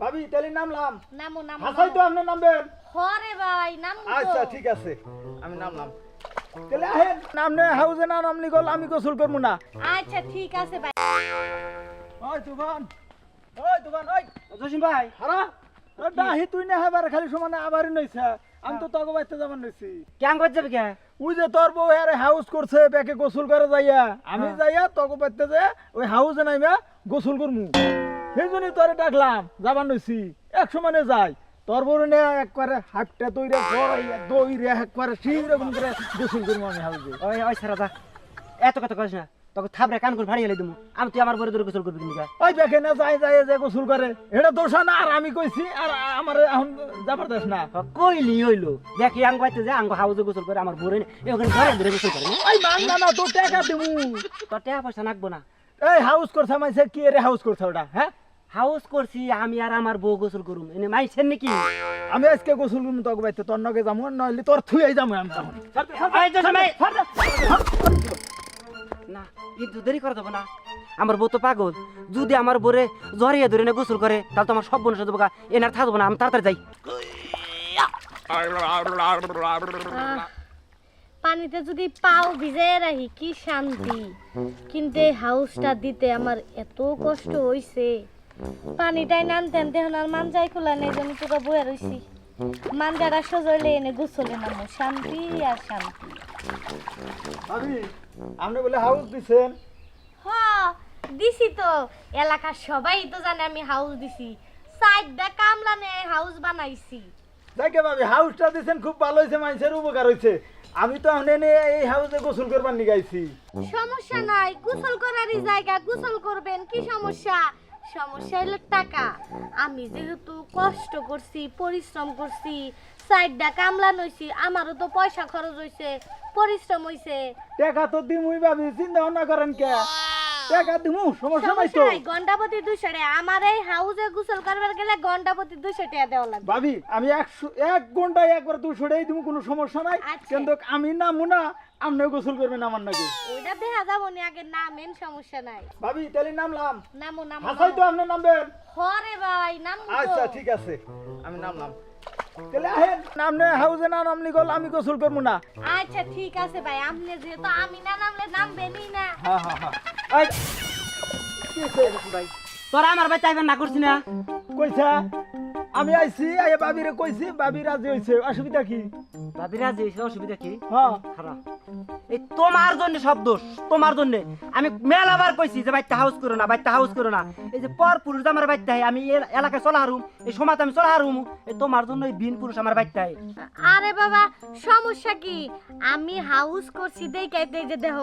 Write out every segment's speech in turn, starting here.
ভাবি তাহলে নামলাম নামো? নামো হাসাই তো আপনি নামবেন হরে ভাই নাম আচ্ছা ঠিক আছে। আমি নামলাম তাহলে আহেন নামনে হাউজে না নামনি গল আমি গোসল করব না। আচ্ছা ঠিক আছে ভাই। ওই তুফান ওই তুফান ওই। জসিম ভাই। হারা ডাহি তুই না হেবার খালি সমানে আবারই নইছে। আমি তো তোকে বাইতে যাবার নইছি। কেন করতে যাবে কে? ওই যে তোর বউ আরে হাউস করছে বেকে গোসল করে যাইয়া। আমি হ্যাঁ। যাইয়া তোকে বাইতে যে ওই হাউসে নাইমা গোসল করমু। সেই জন্যই তোরে ডাকলাম যাবার নইছি। এক সমানে যাই। তোর বউ নে একবারে হাতটা তৈরি দইরে একবারে সেই রকম করে গোসল করব আমি হাউসে ওই ওই সারা দা এত কথা কইস না তোকে থাবরে কান করে ফাড়িয়ে এলাই দিমু আমি তুই আমার বরে ধরে গোসল করবি কিনা? ওই দেখে না যাই যাই যে গোসল করে। এটা দোষা না আর আমি কইছি আর আমার এখন জবরদস্ত না। কইলি হইল। দেখি আঙ্গ বাইতে যে আঙ্গ হাউজে গোসল করে আমার বরে ওখানে ঘরে ধরে গোসল করে ওই মান না না তোর টাকা দিমু। তোর টাকা পয়সা নাকবো না। এই হাউস করছে মাইছে কি রে হাউস করছে ওটা হ্যাঁ? হাউস করছি আমি আর আমার বউ গোসল করুম। এনে মাইছেন নাকি? আমি আজকে গোসল করব তোকে বাইতে তোর নগে যাব নইলে তোর থুই যাব আমি তখন। না কিন্তু দেরি করে দেবো না। আমার বউ তো পাগল। যদি আমার বরে জড়িয়ে ধরে না গোসল করে তাহলে তো আমার সব বোনের সাথে বোকা এনার থাকব না আমি তাড়াতাড়ি যাই। পানিতে যদি পাও ভিজে রাখি কি শান্তি। কিন্তু এই হাউসটা দিতে আমার এত কষ্ট হইছে পানিটাই নামতে আনতে এখন আর মানজাই খোলা নেই জন্য তোকে বয়ে রইছি মানজাটা সজলে এনে গোসলে নামো শান্তি আর শান্তি। আপনি বলে হাউস দিছেন? হ দিছি তো। এলাকার সবাই তো জানে আমি হাউস দিছি। সাইডটা কামলা নে হাউস বানাইছি। দেখে ভাবি হাউসটা দিছেন খুব ভালো হয়েছে মানুষের উপকার হয়েছে আমি তো এনে এই হাউসে গোসল করবার নিগাইছি সমস্যা নাই গোসল করারই জায়গা গোসল করবেন কি সমস্যা? সমস্যা হলো টাকা। আমি যেহেতু কষ্ট করছি পরিশ্রম করছি সাইডটা কামলা নইছি আমারও তো পয়সা খরচ হইছে পরিশ্রম হইছে। টাকা তো দিমুই ভাবি চিন্তা ভাবনা করেন কে? টাকা দিমু সমস্যা নাই তো ঘন্টাপতি টাকা। আমার এই হাউসে গোসল করবার গেলে ঘন্টাপতি দুশো টাকা দেওয়া লাগবে। ভাবি আমি একশো এক ঘন্টায় একবার দুশো টাই দিমু কোনো সমস্যা নাই। আচ্ছা। কিন্তু আমি নামু না আপনিও গোসল করবেন আমার নাকি। ওইটা দেখা যাব নি আগে নামেন সমস্যা নাই। ভাবি তাহলে নামলাম। নামো নামো হাসাই তো আপনি নামবেন। হরে ভাই নাম আচ্ছা ঠিক আছে। আমি নামলাম। তাহলে আহেন নামনে হাউজে না গল আমি গোসল করব না। আচ্ছা ঠিক আছে ভাই আপনি যেহেতু আমি না নামলে নামবেনই না। হ্যাঁ হ্যাঁ হ্যাঁ। তোরা আমার বাড়িতে আইবার না করছি না। কইছা আমি আইছি আইয়া বাবিরে কইছি বাবি রাজি হইছে অসুবিধা কি? বাবি রাজি হইছে অসুবিধা কি? হ্যাঁ। খারাপ। এই তোমার জন্য সব দোষ তোমার জন্য। আমি মেলাবার কইছি যে বাইতে হাউস করো না বাইতে হাউস করো না। এই যে পর পুরুষ আমার বাইতে হয় আমি এলাকায় চলা হারুম এই সমাজ আমি চলা হারুম। এই তোমার জন্য এই বিন পুরুষ আমার বাইতে হয় আরে বাবা সমস্যা কি? আমি হাউস করছি দেখাইতে যে দেহ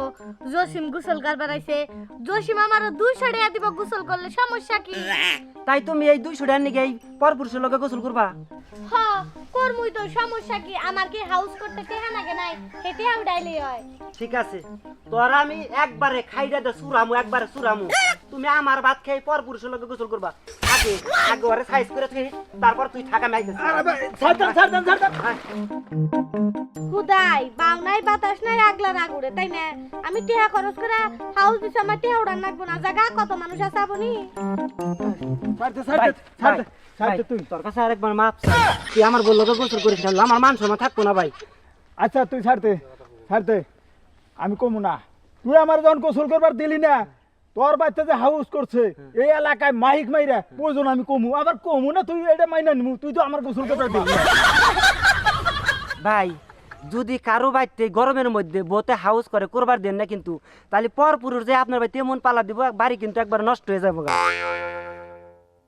জসিম গোসল করবার আইছে। জসিম আমারও দুইশো টাকা দিব গোসল করলে সমস্যা কি? তাই তুমি এই দুইশো টাকার নিকে এই পর পুরুষের লগে গোসল করবা। হ করমুই তো সমস্যা কি? আমার কি হাউস করতে টেহা নাগে নাই? হেটে আমি ডাইলি হয়। ঠিক আছে। তোর আমি একবারে খাইডা দে, সুরামু, একবারে সুরামু। তুমি আমার ভাত খেয়ে পর পুরুষের লগে গোসল করবা। আগে আগে ওরে সাইজ করে থেকে তারপর তুই থাকা ছাড় দেন। খুদাই বাউনাই বাতাস নাই আগলা রাগুড়ে তাই না? আমি টেহা খরচ করে হাউস দিছি আমার টেহা উড়ান লাগবো না। জায়গা কত মানুষ আছে আপনি? তুই। তোর কাছে আরেকবার মাপ তুই আমার বলল গোসল করিস না, আমার মান সম্মান থাকব না ভাই। আচ্ছা তুই ছাড় দে, ছাড় দে। আমি কমু না। তুই আমার যখন গোসল করবার দিলি না তোর বাড়িতে যে হাউস করছে এই এলাকায় মাইক মাইরা প্রয়োজন আমি কমু। আবার কমু না তুই এটা মাইনা নিমু তুই তো আমার গোসল করবার দিলি ভাই যদি কারও বাড়িতে গরমের মধ্যে বোতে হাউস করে করবার দেন না কিন্তু তাহলে পর পুরুষ যে আপনার বাড়িতে এমন পালা দিব বাড়ি কিন্তু একবার নষ্ট হয়ে যাব গা।